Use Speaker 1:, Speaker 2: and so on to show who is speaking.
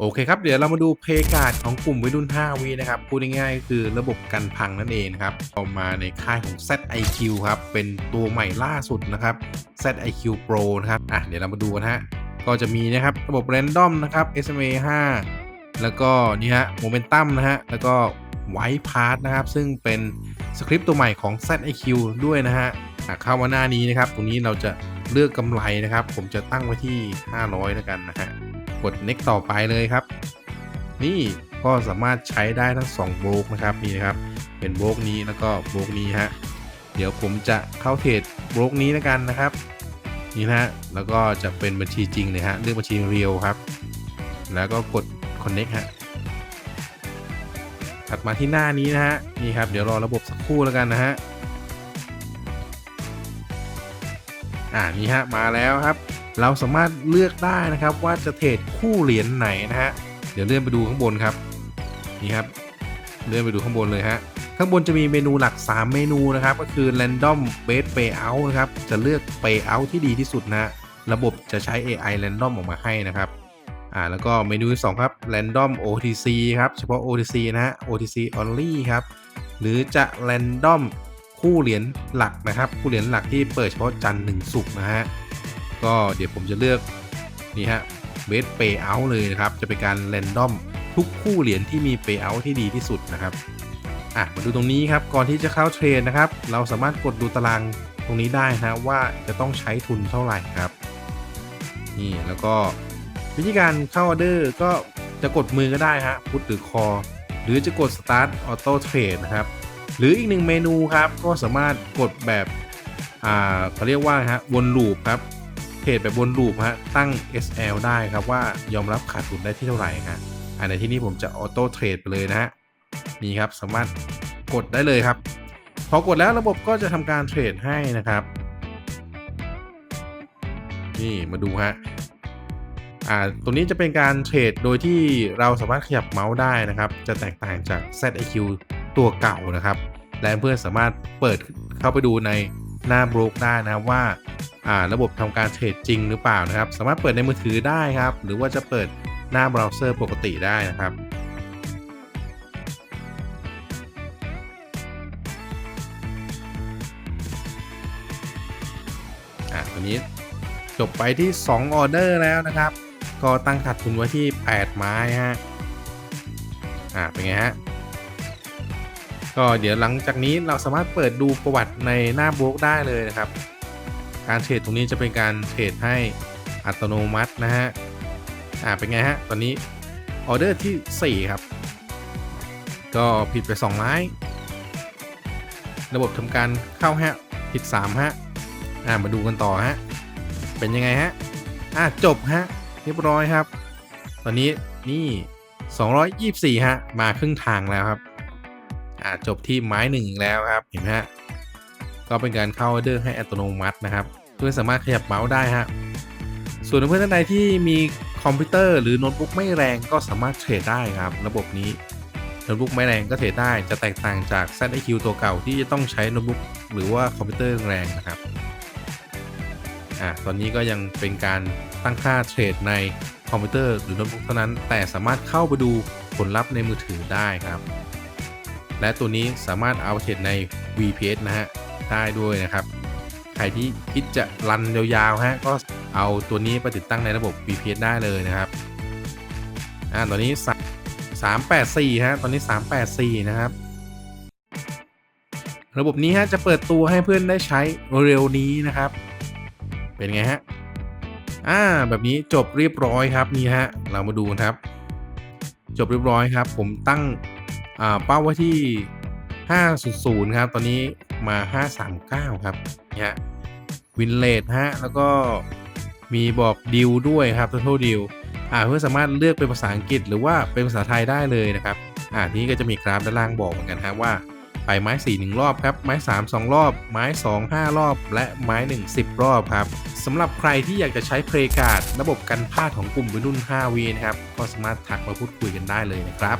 Speaker 1: โอเคครับ เดี๋ยวเรามาดูเพย์การ์ดของกลุ่มวัยรุ่น 5วีนะครับ พูดง่ายๆก็คือระบบกันพังนั่นเองครับเอามาในค่ายของ ZIQ ครับ เป็นตัวใหม่ล่าสุดนะครับ ZIQ Pro นะครับ อะ เดี๋ยวเรามาดูกันฮะ ก็จะมีนะครับระบบ Random นะครับ SMA 5 แล้วก็นี่ฮะ Momentum นะฮะ แล้วก็ White Part นะครับ ซึ่งเป็นสคริปต์ตัวใหม่ของ ZIQ ด้วยนะฮะอะเข้ามาหน้านี้นะครับ ตรงนี้เราจะเลือกกำไรนะครับ ผมจะตั้งไว้ที่ 500 แล้วกันนะฮะ กด next ต่อไปเลยครับ นี่ก็สามารถใช้ได้ทั้ง2โบกนะครับนี่นะครับเป็นโบกนี้แล้วก็โบกนี้ฮะเดี๋ยวผมจะเข้าเทรดโบกนี้แล้วกันนะครับนี่นะฮะแล้วก็จะเป็นบัญชีจริงเลยฮะเลือกบัญชีเรียวครับ แล้วก็กด connect ฮะถัดมาที่หน้านี้นะฮะนี่ครับเดี๋ยวรอระบบสักครู่แล้วกันนะฮะอ่านี่ฮะมาแล้วครับ เราสามารถเลือกได้นะครับว่าจะเทรดคู่เหรียญไหนนะฮะเดี๋ยวเลื่อนไปดูข้างบนครับนี่ครับเลื่อนไปดูข้างบนเลยฮะข้างบนจะมีเมนูหลัก 3 เมนูนะครับก็คือ Random Base Payout นะครับจะเลือก Payout ที่ดีที่สุดนะฮะระบบจะใช้ AI Random ออกมาให้นะครับอ่าแล้วก็เมนูที่2ครับ Random OTC ครับเฉพาะ OTC นะฮะ OTC only ครับหรือจะ Random คู่เหรียญหลักนะครับ คู่เหรียญหลักที่เปิดเฉพาะจันทร์ถึงศุกนะฮะ ก็เดี๋ยวผมจะเลือกนี่ฮะเบสเปย์เอาเลยนะครับ จะเป็นการแรนดอมทุกคู่เหรียญที่มีเปย์เอาที่ดีที่สุดนะครับอะมาดูตรงนี้ครับก่อนที่จะเข้าเทรดนะครับ เราสามารถกดดูตารางตรงนี้ได้นะว่าจะต้องใช้ทุนเท่าไหร่ครับ นี่แล้วก็วิธีการเข้าออเดอร์ก็จะกดมือก็ได้ฮะพุทหรือคอ หรือจะกด start auto trade นะครับ หรืออีกหนึ่งเมนูครับ ก็สามารถกดแบบ อ่าเขาเรียกว่าฮะวนลูปครับ ทรดแบบวนลูปฮะตั้ง SL ได้ครับว่ายอมรับขาดทุนได้ที่เท่าไหร่ฮะอันในที่นี้ผมจะออโต้เทรดไปเลยนะฮะนี่ครับสามารถกดได้เลยครับ พอกดแล้วระบบก็จะทำการเทรดให้นะครับ นี่มาดูฮะอ่าตัวนี้จะเป็นการเทรดโดยที่เราสามารถขยับเมาส์ได้นะครับ จะแตกต่างจาก ZIQ ตัวเก่านะครับ และเพื่อนสามารถเปิดเข้าไปดูในหน้าบล็อกได้นะครับว่าอ่า ระบบทำการเทรดจริงหรือเปล่านะครับ สามารถเปิดในมือถือได้ครับ หรือว่าจะเปิดหน้าเบราว์เซอร์ปกติได้นะครับอะตัวนี้จบไปที่ 2 ออเดอร์แล้วนะครับ ก็ตั้งขาดทุนไว้ที่ 8 ไม้ฮะอ่าเป็นไงฮะก็เดี๋ยวหลังจากนี้เราสามารถเปิดดูประวัติในหน้าบล็อกได้เลยนะครับ การเทรดตรงนี้จะเป็นการเทรดให้อัตโนมัตินะฮะ อ่าเป็นไงฮะ ตอนนี้ออเดอร์ที่ 4 ครับ ก็ผิดไป2ไม้ระบบทำการเข้าฮะ ผิด 3 ฮะ อ่ามาดูกันต่อฮะ เป็นยังไงฮะ อ่าจบฮะ เรียบร้อยครับ ตอนนี้นี่ 224 ฮะ มาครึ่งทางแล้วครับ อ่าจบที่ไม้หนึ่งอีกแล้วครับ เห็นไหมฮะ ก็เป็นการเข้าออเดอร์ให้อัตโนมัตินะครับเพื่อสามารถขยับเมาส์ได้ฮะส่วนเพื่อนท่านใดที่มีคอมพิวเตอร์หรือโน้ตบุ๊กไม่แรงก็สามารถเทรดได้ครับ ระบบนี้โน้ตบุ๊กไม่แรงก็เทรดได้จะแตกต่างจาก ZIQ ตัวเก่าที่จะต้องใช้โน้ตบุ๊กหรือว่าคอมพิวเตอร์แรงนะครับอ่าตอนนี้ก็ยังเป็นการตั้งค่าเทรดในคอมพิวเตอร์หรือโน้ตบุ๊กเท่านั้น แต่สามารถเข้าไปดูผลลัพธ์ในมือถือได้ครับ และตัวนี้สามารถเอาเทรดใน VPS นะฮะ ได้ด้วยนะครับ ใครที่คิดจะรันยาวๆฮะก็เอาตัวนี้ไปติดตั้งในระบบ VPS ได้เลยนะครับอ่าตอนนี้ 384ฮะตอนนี้ 384 นะครับ ระบบนี้ฮะจะเปิดตัวให้เพื่อนได้ใช้เร็วนี้นะครับ เป็นไงฮะอ่าแบบนี้จบเรียบร้อยครับนี่ฮะเรามาดูกันครับ จบเรียบร้อยครับ ผมตั้งอ่าเป้าไว้ที่ 500 ครับ ตอนนี้ มา 539 ครับนี่ฮะวินเลดฮะ แล้วก็มีบอกดิวด้วยครับ total ดิวอ่าเพื่อสามารถเลือกเป็นภาษาอังกฤษหรือว่าเป็นภาษาไทยได้เลยนะครับ อ่านี้ก็จะมีกราฟด้านล่างบอกเหมือนกันครับว่าไปไม้ 4 1 รอบครับ ไม้ 3 2 รอบ ไม้ 2 5 รอบ และไม้ 1 10 รอบครับสำหรับใครที่อยากจะใช้เพลการ์ดระบบกันพลาดของกลุ่มวัยรุ่น 5V นะครับ ก็สามารถทักมาพูดคุยกันได้เลยนะครับ